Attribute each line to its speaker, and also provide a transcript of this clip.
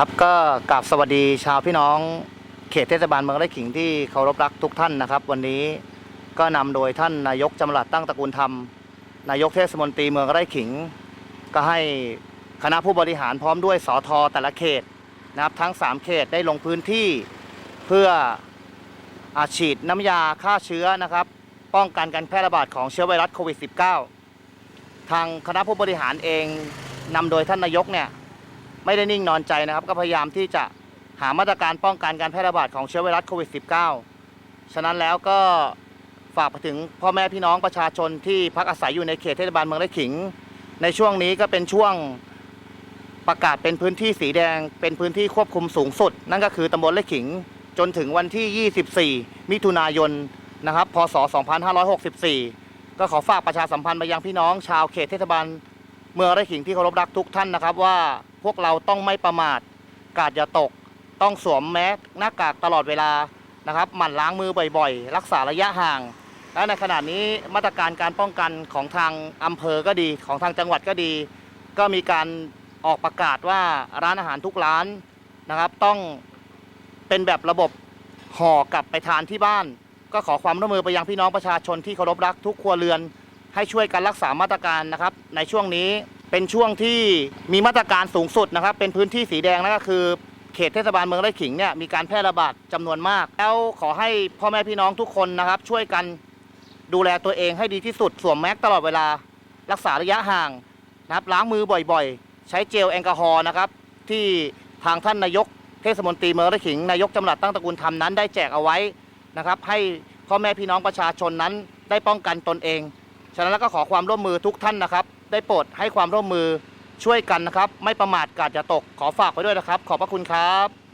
Speaker 1: ครับก็กราบสวัสดีชาวพี่น้องเขตเทศบาลเมืองไร่ขิงที่เคารพรักทุกท่านนะครับ วันนี้ก็นำโดยท่านนายกจำรัดตั้งตระกูลธรรม นายกเทศมนตรีเมืองไร่ขิง ก็ให้คณะผู้บริหารพร้อมด้วยสอทอแต่ละเขตนะครับทั้ง 3 เขตได้ลงพื้นที่เพื่ออาฉีดน้ำยาฆ่าเชื้อนะครับ ป้องกันการแพร่ระบาดของเชื้อไวรัสโควิด -19 ทางคณะผู้บริหารเองนำโดยท่านนายกเนี่ย ไม่ได้นิ่งนอนใจนะครับ ก็พยายามที่จะหามาตรการป้องกันการแพร่ระบาดของเชื้อไวรัสโควิด -19 ฉะนั้นแล้วก็ฝากไปถึงพ่อแม่พี่น้องประชาชนที่พักอาศัยอยู่ในเขตเทศบาลเมืองไร่ขิง ในช่วงนี้ก็เป็นช่วงประกาศเป็นพื้นที่สีแดง เป็นพื้นที่ควบคุมสูงสุด นั่นก็คือตำบลไร่ขิงจนถึงวันที่ 24 มิถุนายนนะครับ พศ 2564 ก็ขอฝากประชาสัมพันธ์ไปยังพี่น้องชาวเขตเทศบาลเมืองไร่ขิงที่เคารพรักทุกท่านนะครับว่า วกเราต้องไม่ประมาท กาดอย่าตก ต้องสวมแมสหน้ากากตลอดเวลานะครับหมั่นล้างมือบ่อยๆ รักษาระยะห่าง และในขณะนี้มาตรการการป้องกันของทางอำเภอก็ดีของทางจังหวัดก็ดี ก็มีการออกประกาศว่าร้านอาหารทุกร้านนะครับ ต้องเป็นแบบระบบห่อกลับไปทานที่บ้าน ก็ขอความร่วมมือไปยังพี่น้องประชาชนที่เคารพรักทุกครัวเรือน ให้ช่วยกันรักษามาตรการนะครับ ในช่วงนี้ เป็นช่วงที่มีมาตรการสูงสุดนะครับ เป็นพื้นที่สีแดงนั่นก็คือเขตเทศบาลเมืองไร่ขิงเนี่ยมีการแพร่ระบาดจำนวนมาก แล้วขอให้พ่อแม่พี่น้องทุกคนนะครับ ช่วยกันดูแลตัวเองให้ดีที่สุดสวมแมสตลอดเวลา รักษาระยะห่างนะครับล้างมือบ่อยๆ ใช้เจลแอลกอฮอล์นะครับ ที่ทางท่านนายกเทศมนตรีเมืองไร่ขิง นายกจำรัดตั้งตระกูลธรรมนั้นได้แจกเอาไว้นะครับ ให้พ่อแม่พี่น้องประชาชนนั้นได้ป้องกันตนเอง ฉะนั้นแล้วก็ขอความร่วมมือทุกท่านนะครับ ได้โปรดให้ความร่วมมือช่วยกันนะครับ ไม่ประมาทกาดอย่าตกขอฝากไว้ด้วยนะครับ ขอบพระคุณครับ